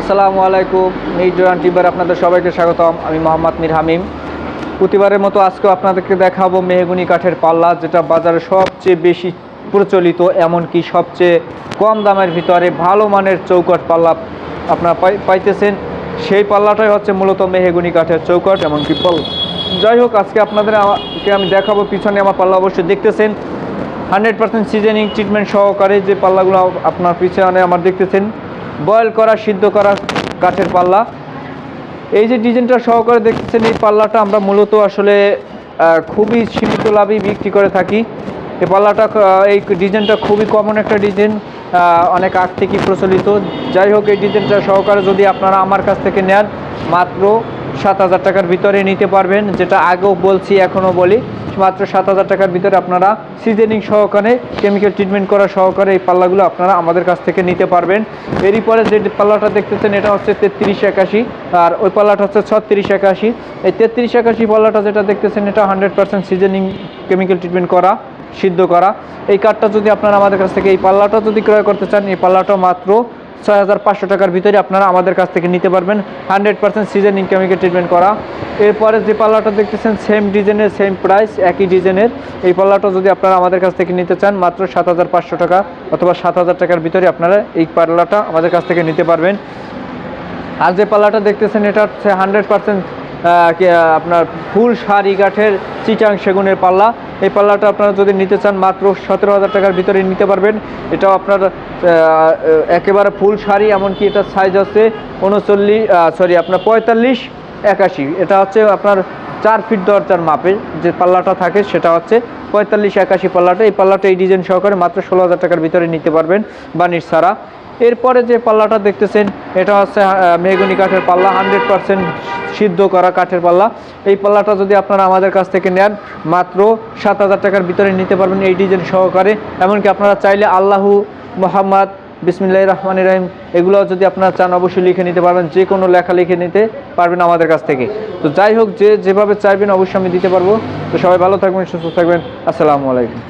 আসসালামু আলাইকুম নিউজোরান টিবার আপনাদের সবাইকে স্বাগতম। আমি মোহাম্মদ মির হামিম। প্রতিবারের মতো আজকেও আপনাদেরকে দেখাবো মেহগুনি কাঠের পাল্লা, যেটা বাজারে সবচেয়ে বেশি প্রচলিত, এমনকি সবচেয়ে কম দামের ভিতরে ভালো মানের চৌকট পাল্লা আপনারা পাই পাইতেছেন। সেই পাল্লাটাই হচ্ছে মূলত মেহগুনি কাঠের চৌকট, এমনকি পাল্লা যাই হোক, আজকে আপনাদের আমাকে আমি দেখাবো, পিছনে আমার পাল্লা অবশ্যই দেখতেছেন। হান্ড্রেড পার্সেন্ট সিজনিং ট্রিটমেন্ট সহকারে যে পাল্লাগুলো আপনার পিছনে আমার দেখতেছেন। বয়েল করা, সিদ্ধ করা কাঠের পাল্লা। এই যে ডিজাইনটা সহকারে দেখতেছেন এই পাল্লাটা আমরা মূলত আসলে খুবই সীমিত লাভেই বিক্রি করে থাকি। এই পাল্লাটা এই ডিজাইনটা খুবই কমন একটা ডিজাইন অনেক আগ থেকেই প্রচলিত। যাই হোক, এই ডিজাইনটা সহকারে যদি আপনারা আমার কাছ থেকে নেন, মাত্র সাত হাজার টাকার ভিতরে নিতে পারবেন, যেটা আগেও বলছি, এখনও বলি। মাত্র সাত হাজার টাকার ভিতরে আপনারা সিজনিং সহকারে কেমিক্যাল ট্রিটমেন্ট করা সহকারে এই পাল্লাগুলো আপনারা আমাদের কাছ থেকে নিতে পারবেন। এরই পরে যে পাল্লাটা দেখতেছেন, এটা হচ্ছে তেত্রিশ একাশি, আর ওই পাল্লাটা হচ্ছে ছত্রিশ একাশি। এই তেত্রিশ একাশি পাল্লাটা যেটা দেখতেছেন, এটা hundred percent seasoning chemical treatment করা, সিদ্ধ করা। এই কাঠটা যদি আপনারা আমাদের কাছ থেকে এই পাল্লাটা যদি ক্রয় করতে চান, এই পাল্লাটা মাত্র ছয় হাজার পাঁচশো টাকার ভিতরে আপনারা আমাদের কাছ থেকে নিতে পারবেন। হান্ড্রেড পার্সেন্ট সিজনিং ইনকামিকে ট্রিটমেন্ট করা। এরপরে যে পাল্লাটা দেখতেছেন সেম ডিজাইনের সেম প্রাইস একই ডিজাইনের। এই পাল্লাটা যদি আপনারা আমাদের কাছ থেকে নিতে চান, মাত্র সাত হাজার পাঁচশো টাকা অথবা সাত হাজার টাকার ভিতরে আপনারা এই পাল্লাটা আমাদের কাছ থেকে নিতে পারবেন। আর যে পাল্লাটা দেখতেছেন, এটা হচ্ছে হান্ড্রেড পার্সেন্ট আপনার ফুল শাড়ি কাঠের চিটাং সেগুনের পাল্লা। এই পাল্লাটা আপনারা যদি নিতে চান, মাত্র সতেরো হাজার টাকার ভিতরে নিতে পারবেন। এটাও আপনার একেবারে ফুল শাড়ি, এমনকি এটা সাইজ আছে উনচল্লিশ সরি আপনার পঁয়তাল্লিশ, একাশি। এটা হচ্ছে আপনার চার ফিট দরজার মাপে যে পাল্লাটা থাকে, সেটা হচ্ছে পঁয়তাল্লিশ, একাশি পাল্লাটা। এই পাল্লাটা এই ডিজাইন সহকারে মাত্র ষোলো হাজার টাকার ভিতরে নিতে পারবেন বানির ছাড়া। এরপরে যে পাল্লাটা দেখতেছেন এটা হচ্ছে আহ, মেহগনি কাঠের পাল্লা হান্ড্রেড পার্সেন্ট সিদ্ধ করা কাঠের পাল্লা। এই পাল্লাটা যদি আপনারা আমাদের কাছ থেকে নেন মাত্র সাত হাজার টাকার ভিতরে নিতে পারবেন এই ডিজাইন সহকারে। এমনকি আপনারা চাইলে আল্লাহু মোহাম্মদ বিসমিল্লাহ রহমান রহিম এগুলো যদি আপনারা চান অবশ্যই লিখে নিতে পারবেন। যে কোনো লেখা লিখে নিতে পারবেন আমাদের কাছ থেকে। তো যাই হোক যে যেভাবে চাইবেন অবশ্যই আমি দিতে পারব। তো সবাই ভালো থাকবেন সুস্থ থাকবেন। আসসালামু আলাইকুম।